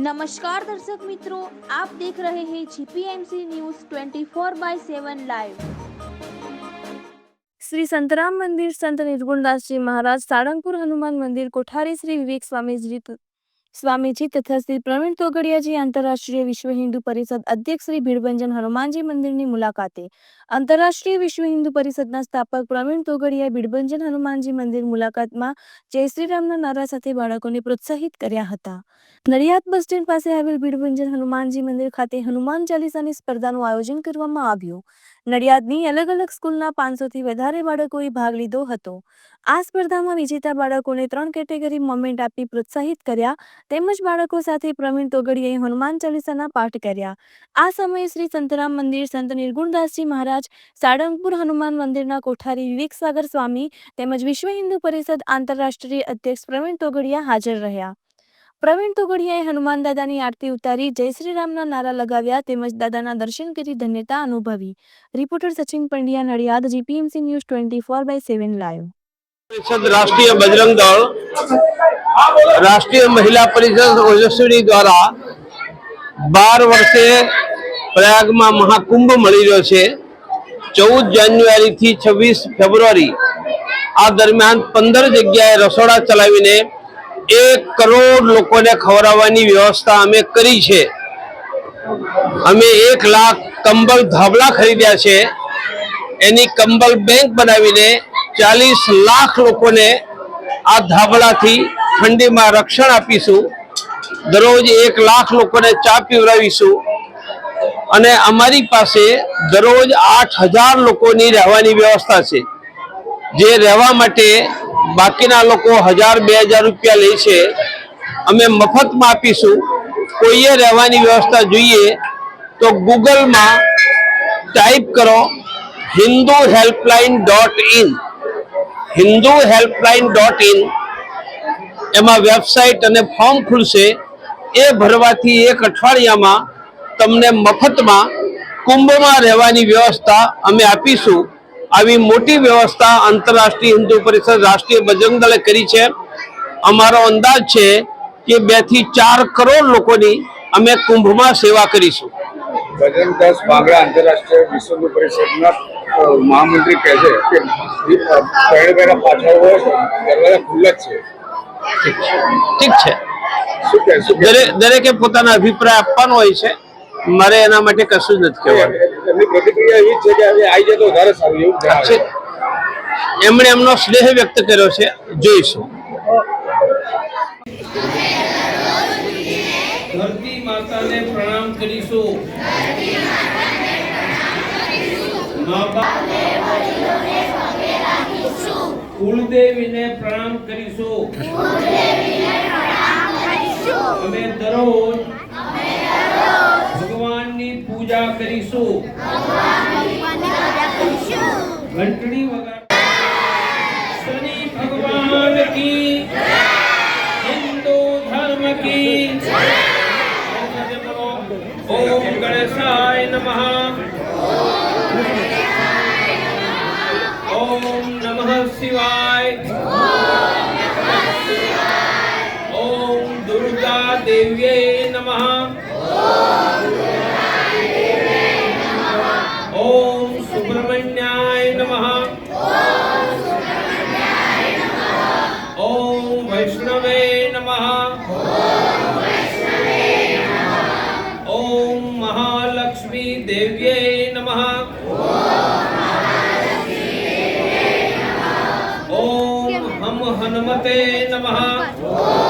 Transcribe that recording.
નમસ્કાર દર્શક મિત્રો આપ દેખ રહે હૈ GPMC news 24 by 7 live Shri Santram Mandir Sant Nirgundasji મહારાજ સાળંગપુર હનુમાન મંદિર કોઠારી શ્રી વિવેક સ્વામીજી સ્વામીજી તથા શ્રી પ્રવીણ તોગડિયાજી આંતરરાષ્ટ્રીય વિશ્વ હિન્દુ પરિષદ અધ્યક્ષ શ્રી ભીડભંજન હનુમાનજી મંદિરની મુલાકાતે આંતરરાષ્ટ્રીય વિશ્વ હિન્દુ પરિષદના સ્થાપક પ્રવીણ તોગડિયાએ ભીડભંજન હનુમાનજી મંદિર મુલાકાતમાં જય શ્રીરામના નારા સાથે બાળકોને પ્રોત્સાહિત કર્યા હતા. નડિયાદ બસ સ્ટેન્ડ પાસે આવેલ ભીડભંજન હનુમાનજી મંદિર ખાતે હનુમાન ચાલીસાની સ્પર્ધાનું આયોજન કરવામાં આવ્યું. નડિયાદની અલગ અલગ સ્કૂલના પાંચસોથી વધારે બાળકોએ ભાગ લીધો હતો. આ સ્પર્ધામાં વિજેતા બાળકોને ત્રણ કેટેગરી મોમેન્ટ આપી પ્રોત્સાહિત કર્યા તેમજ બાળકો સાથે પ્રવીણ તોગડિયાએ હનુમાન ચાલીસાના પાઠ કર્યા. આ સમયે શ્રી સંતરામ મંદિર સંત નિર્ગુણદાસજી મહારાજ, સાળંગપુર હનુમાન મંદિરના કોઠારી વિવેક સાગર સ્વામી તેમજ વિશ્વ હિન્દુ પરિષદ આંતરરાષ્ટ્રીય અધ્યક્ષ પ્રવીણ તોગડિયા હાજર રહ્યા. પ્રવીણ તોગડિયાએ હનુમાન દાદાની આરતી ઉતારી જય શ્રી રામના નારા લગાવ્યા તેમજ દાદાના દર્શન કરી ધન્યતા અનુભવી. Reporter Sachin Pandya, Nadiad, GPMC news twenty four by seven live. Rashtriya Bajrang Dal રાષ્ટ્રીય મહિલા પરિષદ ઓજસ્વી દ્વારા બાર વર્ષે પ્રયાગમાં મહાકુંભ મળી રહ્યો છે. ચૌદ જાન્યુઆરી થી છવ્વીસ ફેબ્રુઆરી આ દરમિયાન પંદર જગ્યાએ રસોડા ચલાવીને એક કરોડ લોકોને ખવડાવવાની વ્યવસ્થા અમે કરી છે. અમે એક લાખ કંબલ ધાબળા ખરીદ્યા છે. એની કંબલ બેંક બનાવીને ચાલીસ લાખ લોકોને આ ધાબળાથી ઠંડીમાં રક્ષણ આપીશું. દરરોજ એક લાખ લોકોને ચા પીવડાવીશું. અને અમારી પાસે દરરોજ આઠ હજાર લોકોની રહેવાની વ્યવસ્થા છે. જે રહેવા માટે બાકીના લોકો હજાર, બે હજાર રૂપિયા લે છે. અમે મફતમાં આપીશું. કોઈએ રહેવાની વ્યવસ્થા જોઈએ તો ગૂગલમાં ટાઈપ કરો Hindu helpline dot in. Hindu helpline dot in. એમાં વેબસાઇટ અને ફોર્મ ખુલશે. એ ભરવાથી એક અઠવાડિયામાં તમને મફતમાં કુંભમાં રહેવાની વ્યવસ્થા અમે આપીશું. આવી મોટી વ્યવસ્થા આંતરરાષ્ટ્રીય હિન્દુ પરિષદ રાષ્ટ્રીય બજરંગ દળે કરી છે. અમારો અંદાજ છે કે બેથી ચાર કરોડ લોકોની અમે કુંભમાં સેવા કરીશું. બજરંગદાસ બાંગડા આંતરરાષ્ટ્રીય વિશ્વ પરિષદના મહામંત્રી કહે છે કે પહેલા પાછળ હોય છે. ઠીક છે. શું શું દરેક દરેકે પોતાના અભિપ્રાય આપવાનો હોય છે. મારે એના માટે કશું જ નથી કહેવાનું. એમણે એમનો સ્નેહ વ્યક્ત કર્યો છે. જોઈશું. ધરતી માતાને પ્રણામ કરીશું. મા બાપ કુળદેવીને પ્રણામ કરીશું. અમે દરરોજ ભગવાનની પૂજા કરીશું. ઘંટડી વગાડ શનિ ભગવાન કી હિન્દુ ધર્મ કી ઓમ ગણેશાય નમઃ. ઓમ નમઃ શિવાય ઓમ દુર્ગા દેવ્યે નમઃ ઓમ સુબ્રમણ્યાય નમઃ ઓમ વૈષ્ણવે હનુમતે નમઃ